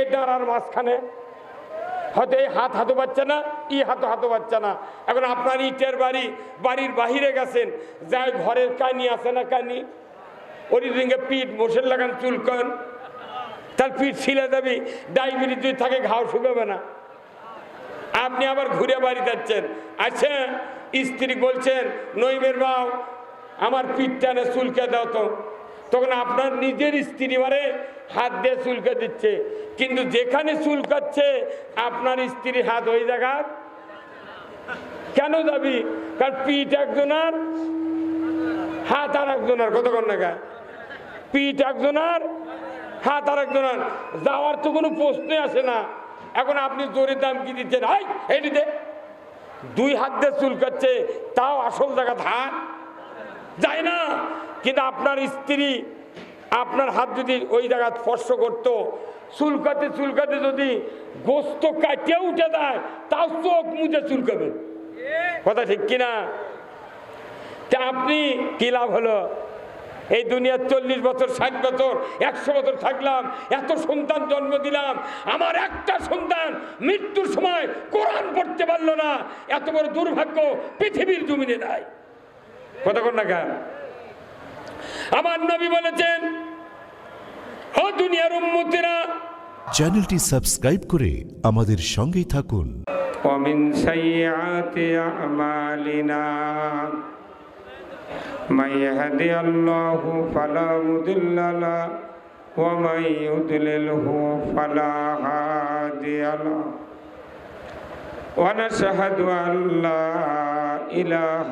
এই ডাঁড়ার মাঝখানে। হয়তো এই হাত হাতে পাচ্ছে না, ই হাত হাতে পাচ্ছে না। এখন আপনার ইটের বাড়ি, বাড়ির বাহিরে গেছেন, যাই ঘরের কানি আছে না কানি? ওই দিকে পিঠ মোষের লাগান চুলকন তার পিঠ ছিলে যাবি, ডায়াবেটিস যদি থাকে ঘাও শুকাবে না। আপনি আবার ঘুরে বাড়ি যাচ্ছেন। আচ্ছা স্ত্রী বলছেন, নইমের বাও আমার পিঠটা না চুলকে দাও তো। তখন আপনার নিজের স্ত্রী মারে হাত দিয়ে চুলকে দিচ্ছে। কিন্তু যেখানে চুলকাচ্ছে, আপনার স্ত্রীর হাত ওই জায়গার? কেন যাবি? কারণ পিঠ একজনার? হাত আর একজনার কতক্ষণ নাগা পিঠ একজনার, হাত আর একজনার যাওয়ার তো কোনো প্রশ্নই আসে না। এখন আপনি জোরে দাম কি দিচ্ছেন? হাই এটি দে। দুই হাত দিয়ে চুলকাচ্ছে, তাও আসল জায়গা ধান। যায় না। কিন্তু আপনার স্ত্রী আপনার হাত যদি ওই জায়গা স্পর্শ করতো, চুলকাতে চুলকাতে যদি গোস্ত কাটিয়ে উঠে দেয় তাও চোখ মুছে চুলকাবেন কথা ঠিক কিনা তা আপনি কি লাভ হলো? এই দুনিয়ার চল্লিশ বছর, ষাট বছর, একশো বছর থাকলাম, এত সন্তান জন্ম দিলাম, আমার একটা সন্তান মৃত্যুর সময় কোরআন পড়তে পারল না, এত বড় দুর্ভাগ্য পৃথিবীর জমিনে নাই। কতক্ষণ না কেন আমার নবী বলেছেন ও দুনিয়ার উম্মতিরা চ্যানেলটি সাবস্ক্রাইব করে আমাদের সঙ্গেই থাকুন ومن سيئات أعمالنا من يهدي الله فلا مضل له ومن يضلله فلا هادي له ونشهد أن لا إله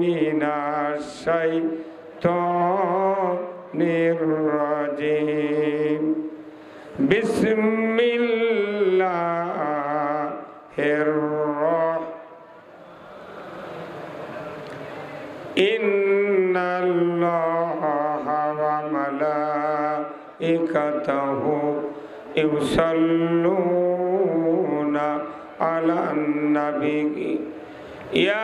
মিনাশাই নির্রজিম। বিসমিল্লাহির ইন্নাল্লাহা ওয়া মালাইকাতাহু ইউসাল্লুনা আলা নবী ইয়া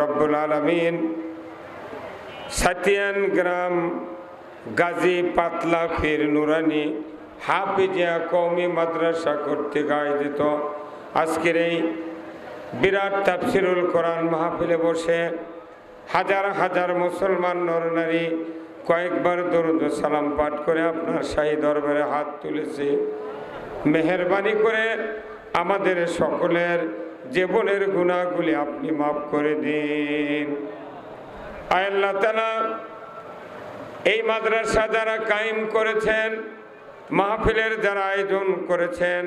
রব্বুল আলমিন সাতিয়ান গ্রাম গাজী পাতলা ফির নুরানি হাফিজিয়া কৌমি মাদ্রাসা কর্তৃক আয়োজিত। আজকের এই বিরাট তাফসিরুল কোরআন মাহফিলে বসে হাজার হাজার মুসলমান নরনারী কয়েকবার দরুদ সালাম পাঠ করে আপনার শাহী দরবারে হাত তুলেছে। মেহরবানি করে আমাদের সকলের জীবনের গুণাগুলি আপনি মাফ করে দিন। এই মাদ্রাসা যারা কায়েম করেছেন, মাহফিলের যারা আয়োজন করেছেন,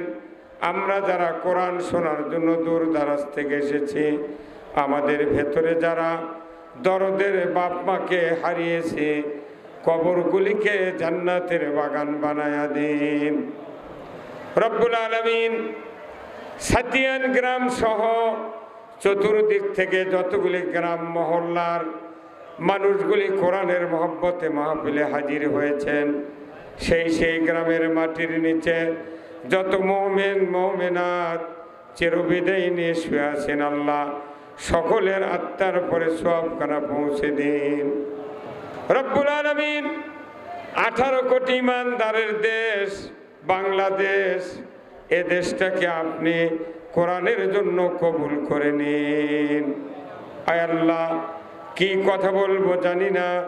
আমরা যারা কোরআন শোনার জন্য দূর দারাজ থেকে এসেছি, আমাদের ভেতরে যারা দরদের বাপ মাকে হারিয়েছে, কবরগুলিকে জান্নাতের বাগান বানায়া দিন। রব্বুল আলমিন সাতিয়ান গ্রাম সহ চতুর্দিক থেকে যতগুলি গ্রাম মহল্লার মানুষগুলি কোরআনের মহব্বতে মাহফিলে হাজির হয়েছেন, সেই সেই গ্রামের মাটির নিচে যত মোমেন, মোমেনাত চিরবিদায় নিয়ে শুয়ে আছেন আল্লাহ, সকলের আত্মার পরে সবখানা পৌঁছে দিন। রব্বুল আলমিন আঠারো কোটি ইমানদারের দেশ, বাংলাদেশ এ দেশটাকে আপনি কোরআনের জন্য কবুল করে নিন। আল্লাহ, কি কথা বলব জানি না।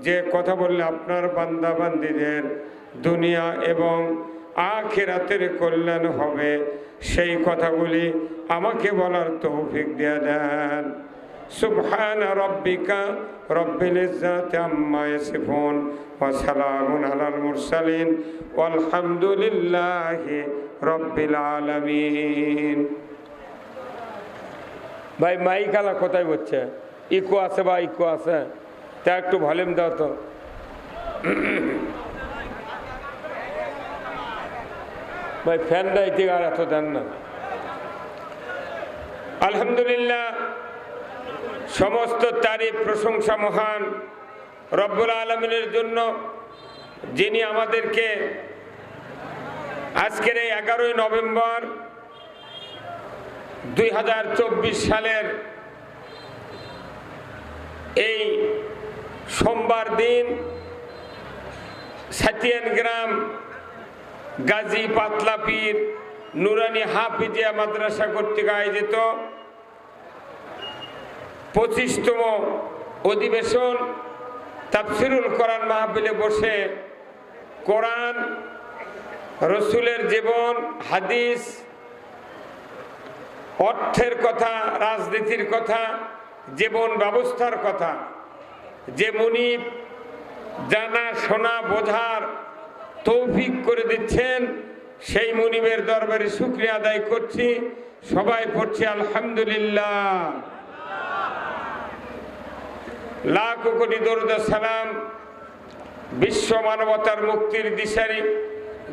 যে কথা বললে আপনার বান্দা বান্দিদের দুনিয়া এবং আখেরাতের কল্যাণ হবে, সেই কথাগুলি আমাকে বলার তৌফিক দিয়ে দেন। সুবহান রব্বিকা রব্বিল ইজ্জাতি আম্মা ইয়াসিফুন ওয়া সালামুন আলাল মুরসালিন আলহামদুলিল্লাহি রব্বিল আলামিন। ভাই মাইক আলা কোথায় হচ্ছে ইকো আছে বা ইকো আছে? তা একটু ভলিউম দাও তো। ভাই ফ্যানটা ইতি আর এত দেন না। আলহামদুলিল্লাহ সমস্ত তারিফ, প্রশংসা মহান রব্বুল আলমিনের জন্য, যিনি আমাদেরকে আজকের এই এগারোই নভেম্বর দুই হাজার চব্বিশ সালের এই সোমবার দিন সাতিয়ান গ্রাম গাজী পাতলাপীর নুরানি হাফিজিয়া মাদ্রাসা কর্তৃক আয়োজিত পঁচিশতম অধিবেশন তাফসিরুল কোরআন মাহফিলে বসে কোরআন, রসুলের জীবন, হাদিস, অর্থের কথা, রাজনীতির কথা, জীবন ব্যবস্থার কথা, যে মুনিব জানা, শোনা, বোঝার তৌফিক করে দিচ্ছেন, সেই মুনিবের দরবারে শুক্রিয়া আদায় করছি। সবাই পড়ছি আলহামদুলিল্লাহ। লাখ কোটি দরুদ সালাম বিশ্ব মানবতার মুক্তির দিশারি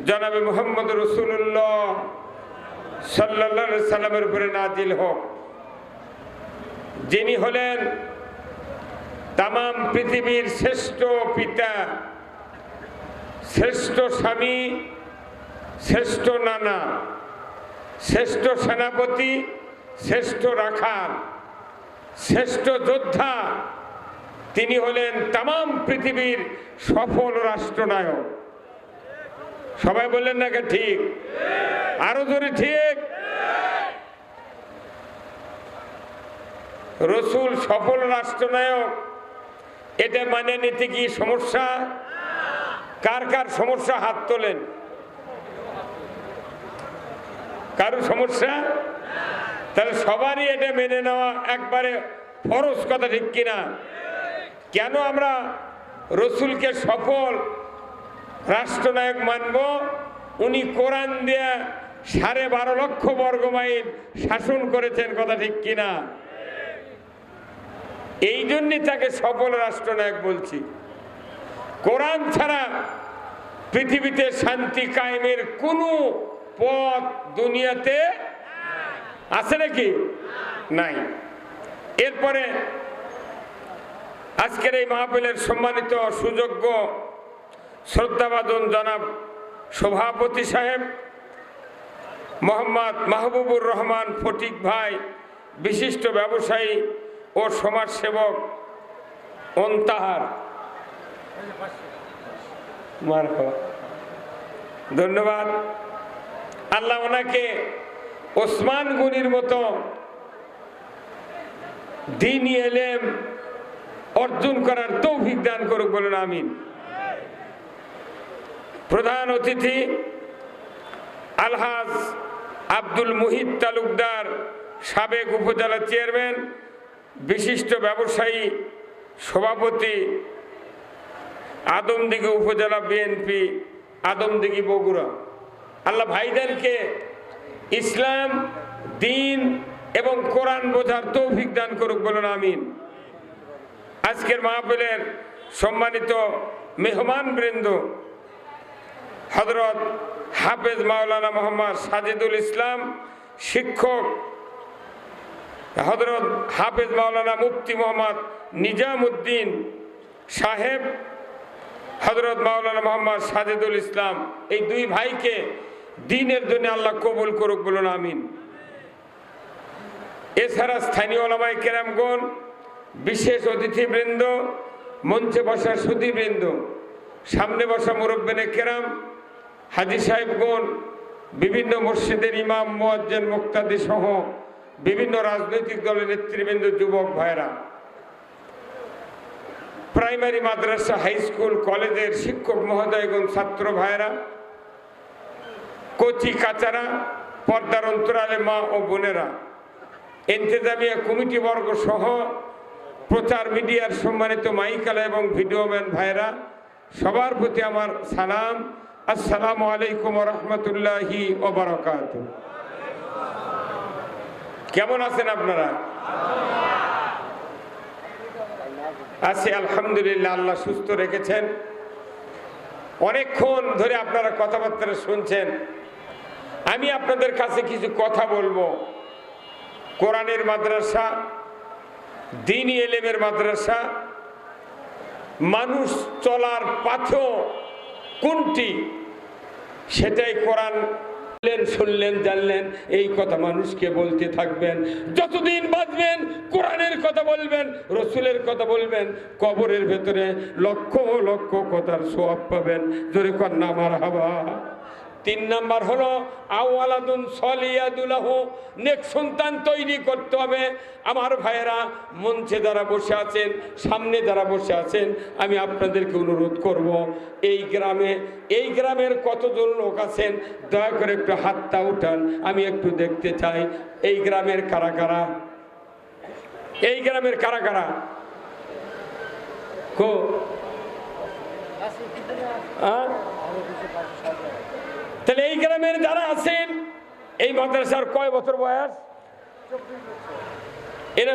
জনাবে মোহাম্মদ রসুল্লাহ সাল্লা সাল্লামের উপরে নাজিল হোক। যিনি হলেন তাম পৃথিবীর শ্রেষ্ঠ পিতা, শ্রেষ্ঠ স্বামী, শ্রেষ্ঠ নানা, শ্রেষ্ঠ সেনাপতি, শ্রেষ্ঠ রাখাল, শ্রেষ্ঠ যোদ্ধা তিনি হলেন তাম পৃথিবীর সফল রাষ্ট্রনায়ক। সবাই বললেন না কে ঠিক? আরও জোরে ঠিক? রসুল সফল রাষ্ট্রনায়ক, এটা মানে নিতে কি সমস্যা? কার কার সমস্যা হাত তোলেন? কারও সমস্যা? তাহলে সবারই এটা মেনে নেওয়া একবারে ফরজ কথা ঠিক কিনা? কেন আমরা রসুলকে সফল রাষ্ট্রনায়ক মানব? উনি কোরআন দিয়া সাড়ে বারো লক্ষ বর্গ মাইল শাসন করেছেন, কথা ঠিক কিনা? এই জন্যই তাকে সফল রাষ্ট্রনায়ক বলছি। কোরআন ছাড়া পৃথিবীতে শান্তি কায়েমের কোনো পথ দুনিয়াতে আছে নাকি? নাই। এরপরে আজকের এই মাহফিলের সম্মানিত সুযোগ্য শ্রদ্ধাবাদন জনাব সভাপতি সাহেব, মোহাম্মদ মাহবুবুর রহমান ফটিক ভাই, বিশিষ্ট ব্যবসায়ী ও সমাজসেবক অন্তাহার। ধন্যবাদ আল্লাহ ওনাকে ওসমান গনির মতো দিন এলেম অর্জন করার তৌফিক দান করুক বলুন, আমিন। প্রধান অতিথি, আলহাজ আব্দুল মুহিত তালুকদার, সাবেক উপজেলা চেয়ারম্যান, বিশিষ্ট ব্যবসায়ী, সভাপতি, আদমদিঘি উপজেলা বিএনপি, আদমদিঘি বগুড়া। আল্লাহ ভাইদেরকে ইসলাম, দিন এবং কোরআন বোঝার তৌফিক দান করুক বলুন, আমিন। আজকের মাহফিলের সম্মানিত মেহমান বৃন্দ হজরত হাফেজ মাওলানা মোহাম্মদ সাজিদুল ইসলাম, শিক্ষক হজরত হাফেজ মাওলানা মুফতি মোহাম্মদ নিজামুদ্দিন সাহেব হজরত মাওলানা মোহাম্মদ সাজিদুল ইসলাম, এই দুই ভাইকে দিনের জন্য আল্লাহ কবুল করুক বলুন, আমিন। এছাড়া স্থানীয় ওলামাই কেরামগণ বিশেষ অতিথিবৃন্দ, মঞ্চে বসা সুধীবৃন্দ, সামনে বসা মুরব্বেনে কেরাম, হাজি সাহেবগণ, বিভিন্ন মসজিদের ইমাম, মোয়াজ্জেন, মুক্তাদি সহ বিভিন্ন রাজনৈতিক দলের নেতৃবৃন্দ, যুবক ভাইরা প্রাইমারি মাদ্রাসা, হাই স্কুল, কলেজের শিক্ষক মহোদয়গণ, ছাত্র ভাইরা কচি কাচারা, পর্দার অন্তরালে মা ও বোনেরা এন্তেজামিয়া কমিটি বর্গ সহ প্রচার মিডিয়ার সম্মানিত মাইকালা এবং ভিডিওম্যান ভাইরা সবার প্রতি আমার সালাম। আসসালামু আলাইকুম রহমতুল্লাহি ওবরাকাত কেমন আছেন আপনারা? আছি, আলহামদুলিল্লাহ, আল্লাহ সুস্থ রেখেছেন। অনেকক্ষণ ধরে আপনারা কথাবার্তা শুনছেন। আমি আপনাদের কাছে কিছু কথা বলব। কোরআনের মাদ্রাসা দিনী এলেমের মাদ্রাসা, মানুষ চলার পাথেও কোনটি? সেটাই কোরআন শুনলেন, জানলেন, এই কথা মানুষকে বলতে থাকবেন। যতদিন বাঁচবেন, কোরআনের কথা বলবেন, রসুলের কথা বলবেন, কবরের ভেতরে লক্ষ লক্ষ কথার সোয়াব পাবেন। জোরে কন্যা আমার হাবা তিন নাম্বার হলো, আওয়ালাদুন সলিয়াদুলাহ, নেক সন্তান তৈরি করতে হবে। আমার ভাইয়েরা, মঞ্চে যারা বসে আছেন, সামনে যারা বসে আছেন, আমি আপনাদেরকে অনুরোধ করব, এই গ্রামে, এই গ্রামের কতজন লোক আছেন, দয়া করে একটু হাতটা উঠান, আমি একটু দেখতে চাই, এই গ্রামের কারা কারা? এই গ্রামের কারা কারা? কো? আ? তাহলে এই গ্রামের যারা আছেন, এই মাদ্রাসার কয় বছর বয়স? এরা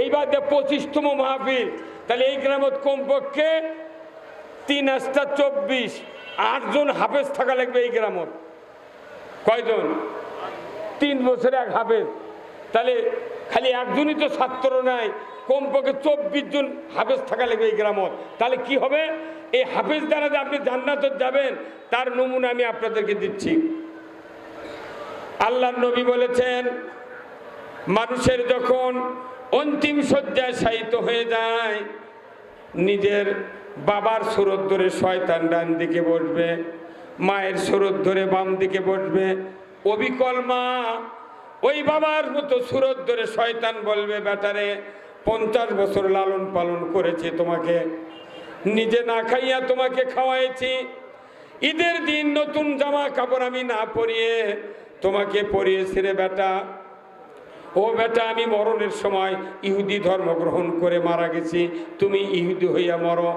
এইবার যে পঁচিশতম মাহফিল, তাহলে এই গ্রামত কমপক্ষে তিন আটটা চব্বিশ আটজন হাফেজ থাকা লাগবে এই গ্রামত কয়জন? তিন বছরে এক হাফেজ। তাহলে খালি একজনই তো ছাত্র নাই কমপক্ষে চব্বিশ জন হাফেজ থাকা লাগবে এই গ্রামত। তাহলে কি হবে? এই হাফেজ দ্বারা যে আপনি জান্নাত যাবেন, তার নমুনা আমি আপনাদেরকে দিচ্ছি। আল্লাহ নবী বলেছেন, মানুষের যখন অন্তিম শয্যায় শায়িত হয়ে যায়, নিজের বাবার সুরত ধরে শয়তান ডান দিকে বসবে, মায়ের সুরত ধরে বাম দিকে বসবে, অবিকল মা ওই বাবার মতো সুরত ধরে শয়তান বলবে, বেটারে পঞ্চাশ বছর লালন পালন করেছে তোমাকে। নিজে না খাইয়া তোমাকে খাওয়াইছি। ঈদের দিন নতুন জামা কাপড় আমি না পরিয়ে তোমাকে পরিয়েছি রে বেটা। ও বেটা, আমি মরণের সময় ইহুদি ধর্ম গ্রহণ করে মারা গেছি। তুমি ইহুদি হইয়া মরো।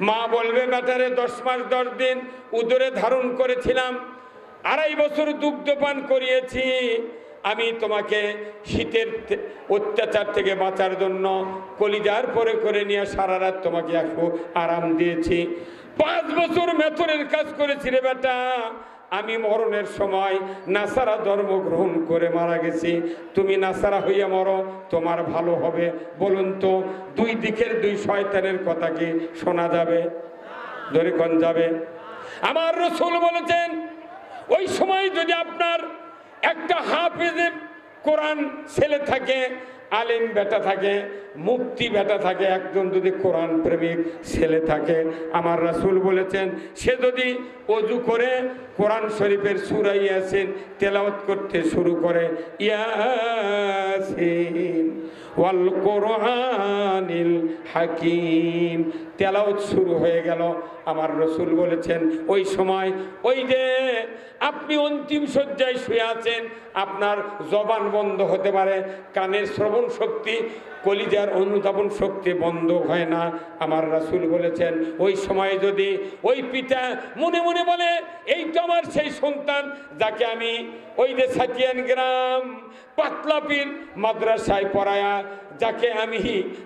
মা বলবে বেটারে দশ মাস দশ দিন উদরে ধারণ করেছিলাম। আড়াই বছর দুগ্ধপান করিয়েছি। আমি তোমাকে শীতের অত্যাচার থেকে বাঁচার জন্য কলিজার পরে করে নিয়ে সারা রাত তোমাকে একটু আরাম দিয়েছি। পাঁচ বছর মেথরের কাজ করেছি রে বেটা। আমি মরণের সময় নাসারা ধর্ম গ্রহণ করে মারা গেছি। তুমি নাসারা হইয়া মরো, তোমার ভালো হবে। বলুন তো, দুই দিকের দুই শয়তানের কথা কি শোনা যাবে? ধরে যাবে? আমার রসুল বলেছেন, ওই সময় যদি আপনার একটা হাফেজে কোরআন ছেলে থাকে, আলিম বেটা থাকে মুক্তি বেটা থাকে, একজন যদি কোরআন প্রেমিক ছেলে থাকে। আমার রাসুল বলেছেন, সে যদি অজু করে কোরআন শরীফের সুরাই ইয়াসিন তেলাওয়াত করতে শুরু করে। ইয়াসিন, ওয়াল কোরআনিল হাকিম। তেলাওত শুরু হয়ে গেল। আমার রসুল বলেছেন, ওই সময়, ওই যে আপনি অন্তিম শয্যায় শুয়ে আছেন, আপনার জবান বন্ধ হতে পারে, কানের শ্রবণ শক্তি কলিজার অনুধাবন শক্তি বন্ধ হয় না। আমার রাসুল বলেছেন, ওই সময় যদি ওই পিতা মনে মনে বলে, এই তো আমার সেই সন্তান যাকে আমি ওই যে সাতিয়ান গ্রাম পাতলাপির মাদ্রাসায় পড়ায়া যাকে আমি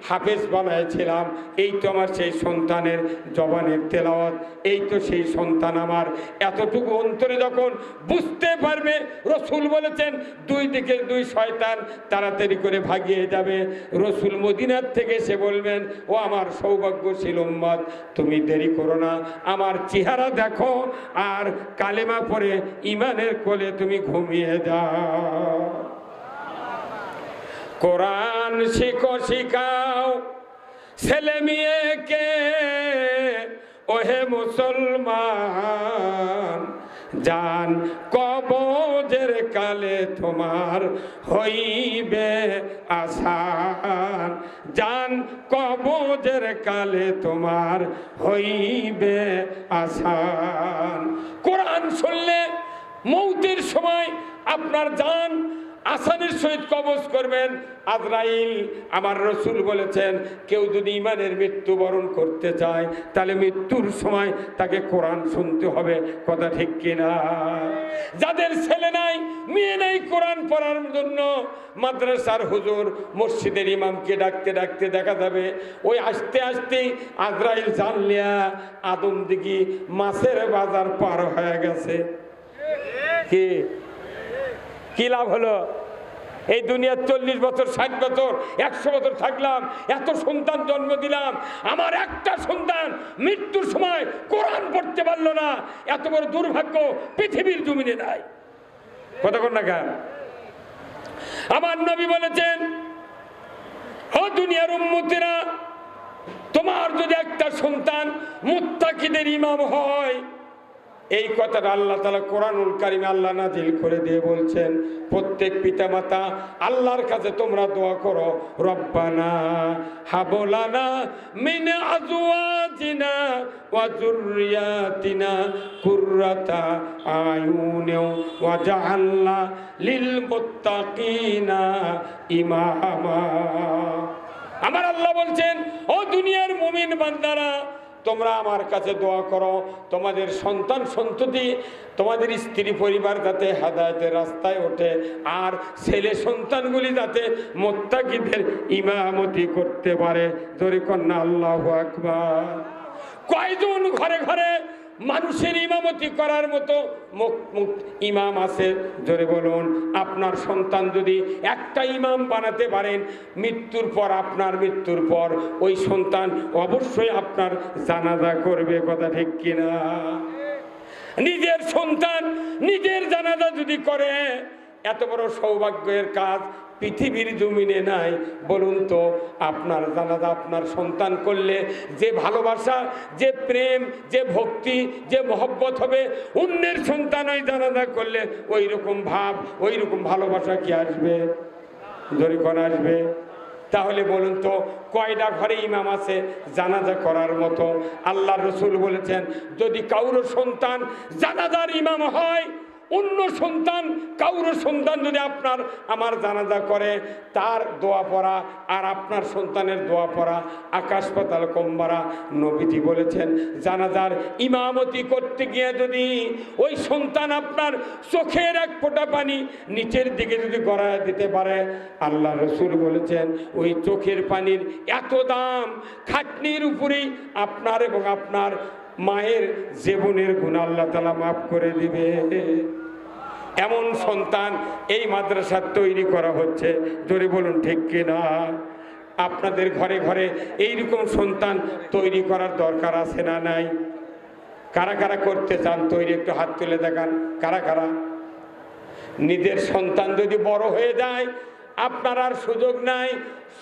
হাফেজ বানাইছিলাম, এই তো আমার সেই সন্তানের জবানের তেলাওয়াত, এই তো সেই সন্তান আমার। এতটুকু অন্তরে যখন বুঝতে পারবে, রসুল বলেছেন, দুই দিকে দুই শয়তান তাড়াতাড়ি করে ভাগিয়ে যাবে। রসুল মদিনার থেকে সে বলবেন, ও আমার সৌভাগ্যশীল উম্মত, তুমি দেরি করো না। আমার চেহারা দেখো আর কালেমা পরে ইমানের কোলে তুমি ঘুমিয়ে যাও। কোরআন শিখো, শিখাও। ছেলে মেয়েকে, ওহে মুসলমান জান কবজের কালে তোমার হইবে আসান। জান কবজের কালে তোমার হইবে আসান। কোরআন শুনলে মৌতির সময় আপনার জান আসানের সহিত কবজ করবেন। আজরাইল, আমার রসুল বলেছেন, কেউ যদি ইমানের মৃত্যুবরণ করতে চায়, তাহলে মৃত্যুর সময় তাকে কোরআন শুনতে হবে। কথা ঠিক কিনা? যাদের ছেলে নাই, মেয়ে নাই কোরআন পড়ার জন্য, মাদ্রাসার হুজুর মসজিদের ইমামকে ডাকতে ডাকতে দেখা যাবে, ওই আসতে আসতেই আজরাইল জানলিয়া আদম দিঘি মাছের বাজার পার হয়ে গেছে। কি লাভ হলো? এই দুনিয়ার চল্লিশ বছর, ষাট বছর, একশো বছর থাকলাম, এত সন্তান জন্ম দিলাম, আমার একটা সন্তান মৃত্যুর সময় কোরআন পড়তে পারল না, এত বড় দুর্ভাগ্য পৃথিবীর জমিনে নাই। কতক্ষণ না কেন? আমার নবী বলেছেন, ও দুনিয়ার উন্মতিরা তোমার যদি একটা সন্তান মুত্তাকিদের ইমাম হয় এই কথাটা আল্লাহ তালা কোরআনুল কারিমে আল্লাহ নাজিল করে দিয়ে বলছেন, প্রত্যেক পিতামাতা আল্লাহর কাছে তোমরা দোয়া করো, রব্বানা হাবলানা মিন আজওয়াজিনা ওয়া যুররিয়াতিনা কুররাতা আয়ুনে ওয়া জাআলনা লিল ইমামা। আমার আল্লাহ বলছেন, ও দুনিয়ার মুমিন বান্দারা তোমরা আমার কাছে দোয়া করো। তোমাদের সন্তান সন্ততি, তোমাদের স্ত্রী পরিবার যাতে হাদায়তের রাস্তায় ওঠে, আর ছেলে সন্তানগুলি যাতে মোত্তাকিদের ইমামতি করতে পারে। জোরে কন্যা, আল্লাহ আকবার। কয়জন ঘরে ঘরে মানুষের ইমামতি করার মতো ইমাম আছে। ধরে বলুন, আপনার সন্তান যদি একটা ইমাম বানাতে পারেন, মৃত্যুর পর আপনার মৃত্যুর পর ওই সন্তান অবশ্যই আপনার জানাজা করবে, কথা ঠিক কিনা? নিজের সন্তান নিজের জানাজা যদি করে, এত বড় সৌভাগ্যের কাজ পৃথিবীর জমিনে নাই, বলুন তো, আপনার জানাজা আপনার সন্তান করলে যে ভালোবাসা, যে প্রেম, যে ভক্তি, যে মহব্বত হবে, অন্যের সন্তান ওই জানাজা করলে ওই রকম ভাব ওই রকম ভালোবাসা কি আসবে? দরিকন আসবে। তাহলে বলুন তো কয়টা ঘরে ইমাম আছে? জানাজা করার মতো। আল্লাহ রসুল বলেছেন, যদি কাউরো সন্তান জানাজার ইমাম হয় অন্য সন্তান কাউরো সন্তান যদি আপনার, আমার জানাজা করে, তার দোয়া পড়া আর আপনার সন্তানের দোয়া পড়া, আকাশ পাতাল কম্বারা নবীজি বলেছেন, জানাজার ইমামতি করতে গিয়ে যদি ওই সন্তান আপনার চোখের এক ফোঁটা পানি নিচের দিকে যদি গড়ায় দিতে পারে, আল্লাহ রসুল বলেছেন, ওই চোখের পানির এত দাম খাটনির উপরেই আপনার এবং আপনার মায়ের জীবনের গুণ আল্লাহ তালা মাফ করে দিবে। এমন সন্তান এই মাদ্রাসার তৈরি করা হচ্ছে। জোরে বলুন, ঠিক কিনা আপনাদের ঘরে ঘরে এইরকম সন্তান তৈরি করার দরকার আছে না নাই? কারা কারা করতে চান তৈরি? একটু হাত তুলে দেখান। কারা কারা? নিজের সন্তান যদি বড় হয়ে যায় আপনার আর সুযোগ নাই।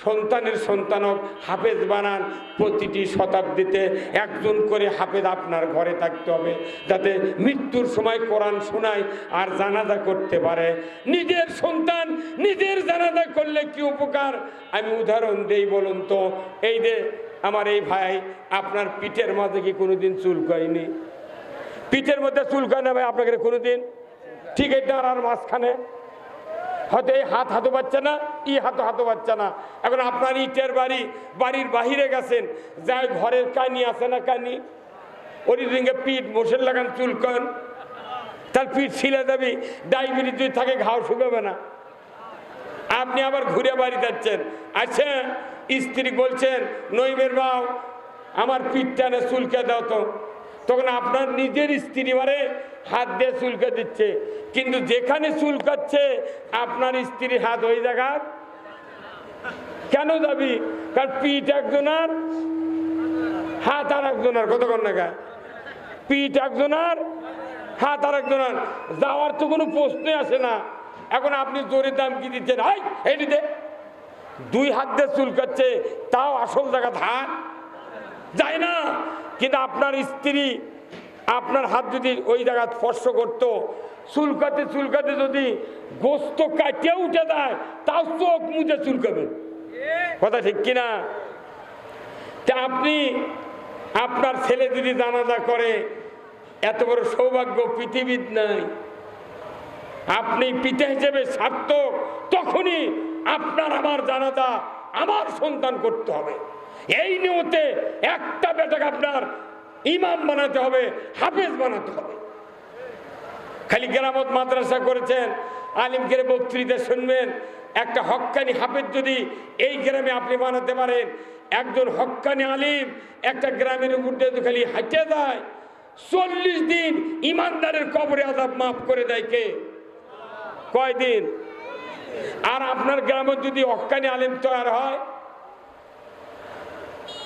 সন্তানের সন্তানক হাফেজ বানান প্রতিটি শতাব্দীতে একজন করে হাফেজ আপনার ঘরে থাকতে হবে, যাতে মৃত্যুর সময় কোরআন শোনায় আর জানাজা করতে পারে। নিজের সন্তান নিজের জানাজা করলে কি উপকার? আমি উদাহরণ দেই বলুন তো, এই যে আমার এই ভাই, আপনার পিঠের মাঝে কি কোনোদিন কয়নি পিঠের মধ্যে চুল কয় না ভাই আপনাকে কোনোদিন? ঠিক এই ডাঁড়ার মাঝখানে। হয়তো এই হাত হাতে পাচ্ছে না, ই হাতে হাতে পাচ্ছে না। এখন আপনার ইটের বাড়ি, বাড়ির বাহিরে গেছেন, যাই ঘরের কানি আছে না কানি? ওই দিকে পিঠ, মোষের লাগান চুল কন। তার পিঠ ছিলে যাবি, ডায়াবেটিস যদি থাকে, ঘাও শুকাবে না। আপনি আবার ঘুরে বাড়ি যাচ্ছেন। আচ্ছা স্ত্রী বলছেন নইমের বাও আমার পিঠ টানে চুলকে দাও তো। তখন আপনার নিজের স্ত্রী মারে হাত দিয়ে চুলকে দিচ্ছে। কিন্তু যেখানে চুলকাচ্ছে, আপনার স্ত্রীর হাত ওই জায়গার? কেন যাবি? কারণ পিঠ একজনার? হাত আর একজনের কতক্ষণ নাগা পিঠ একজনার, হাত আর একজনার। যাওয়ার তো কোনো প্রশ্নই আসে না। এখন আপনি জোরের দাম কি দিচ্ছেন? হাই এই দিতে দুই হাত দিয়ে চুলকাচ্ছে, তাও আসল জায়গা হাত যায় না। কিন্তু আপনার স্ত্রী আপনার হাত যদি ওই জায়গা স্পর্শ করতো, চুলকাতে চুলকাতে যদি গোস্ত কাটিয়ে উঠে দেয়, তাও চোখ মুজে চুলকাবেন কথা ঠিক কিনা? তা আপনি, আপনার ছেলে যদি জানাজা করে, এত বড় সৌভাগ্য পৃথিবীর নাই। আপনি পিতা হিসেবে সার্থক, তখনই আপনার আমার জানাজা আমার সন্তান করতে হবে। এই নিয়তে একটা বেটাকে আপনার ইমাম বানাতে হবে, হাফেজ বানাতে হবে। খালি গ্রামত মাদ্রাসা করেছেন আলিমকে বক্তৃতা শুনবেন, একটা হক্কানি হাফেজ যদি এই গ্রামে আপনি বানাতে পারেন, একজন হক্কানি আলিম একটা গ্রামের উপর যদি খালি হাঁটে দেয় চল্লিশ দিন ইমানদারের কবরে আজাব মাফ করে দেয় কে? কয়দিন? আর আপনার গ্রামে যদি হক্কানি আলিম তৈরি হয়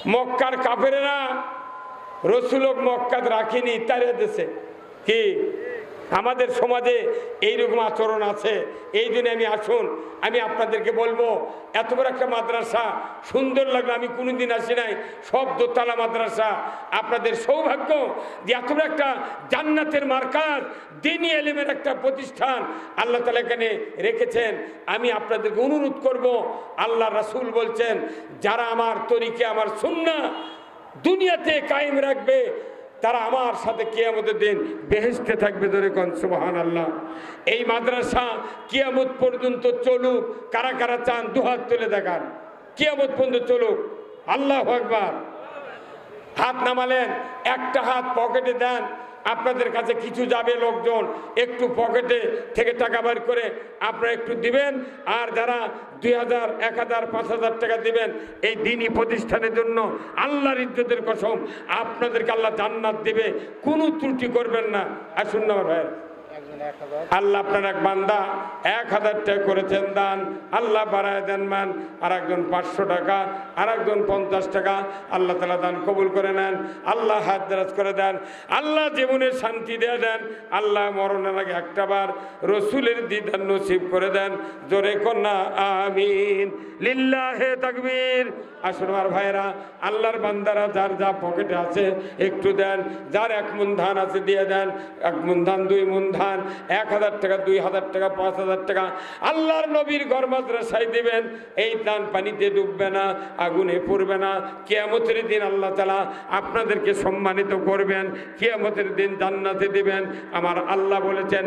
মক্কার কাপেরা রসুলক মক্কাত রাখিনি ইত্যাদি দেশে কি? আমাদের সমাজে এইরকম আচরণ আছে। এই জন্য আমি আসুন, আমি আপনাদেরকে বলব, এত বড় একটা মাদ্রাসা, সুন্দর লাগল, আমি কোনোদিন আসি নাই। সব দোতলা মাদ্রাসা। আপনাদের সৌভাগ্য যে এত বড় একটা জান্নাতের মার্কাজ, দিনী এলিমের একটা প্রতিষ্ঠান আল্লাহ তালা এখানে রেখেছেন। আমি আপনাদেরকে অনুরোধ করব আল্লাহ রাসুল বলছেন, যারা আমার তরিকে, আমার সুন্না দুনিয়াতে কায়েম রাখবে তারা আমার সাথে কেয়ামতের দিন বেহেস্তে থাকবে ধরে কন সুবাহান আল্লাহ এই মাদ্রাসা কিয়ামত পর্যন্ত চলুক, কারা কারা চান দুহাত তুলে দেখান। কিয়ামত পর্যন্ত চলুক। আল্লাহ আকবার। হাত নামালেন, একটা হাত পকেটে দেন আপনাদের কাছে কিছু যাবে লোকজন একটু পকেটে থেকে টাকা বের করে আপনারা একটু দিবেন, আর যারা দুই হাজার, এক হাজার, পাঁচ হাজার টাকা দিবেন, এই দিনই প্রতিষ্ঠানের জন্য আল্লাহর ইজ্জতের কসম। আপনাদেরকে আল্লাহ জান্নাত দেবে, কোনো ত্রুটি করবেন না। আর না আমার ভাইয়ের। আল্লাহ আপনার এক বান্দা এক হাজার টাকা করেছেন দান। আল্লাহ বাড়ায় দেন মান। আর একজন পাঁচশো টাকা আর একজন পঞ্চাশ টাকা আল্লাহ তালা দান কবুল করে নেন। আল্লাহ হাত দারাজ করে দেন। আল্লাহ জীবনে শান্তি দিয়ে দেন। আল্লাহ মরণের আগে একটা বার রসুলের দিদান নসিব করে দেন। জোরে কন্যা, আমিন। লিল্লাহে তাকবীর। আসুন আমার ভাইরা আল্লাহর বান্দারা যার যা পকেটে আছে একটু দেন। যার এক মুন ধান আছে দিয়ে দেন। এক মুন ধান, দুই মুন ধান। এক হাজার টাকা, দুই হাজার টাকা, পাঁচ হাজার টাকা। আল্লাহর নবীর ঘর মাদ্রাসায় দিবেন, এই দান পানিতে ডুববে না, আগুনে পড়বে না। কেয়ামতের দিন আল্লাহ তালা আপনাদেরকে সম্মানিত করবেন। কেয়ামতের দিন জান্নাতে দেবেন। আমার আল্লাহ বলেছেন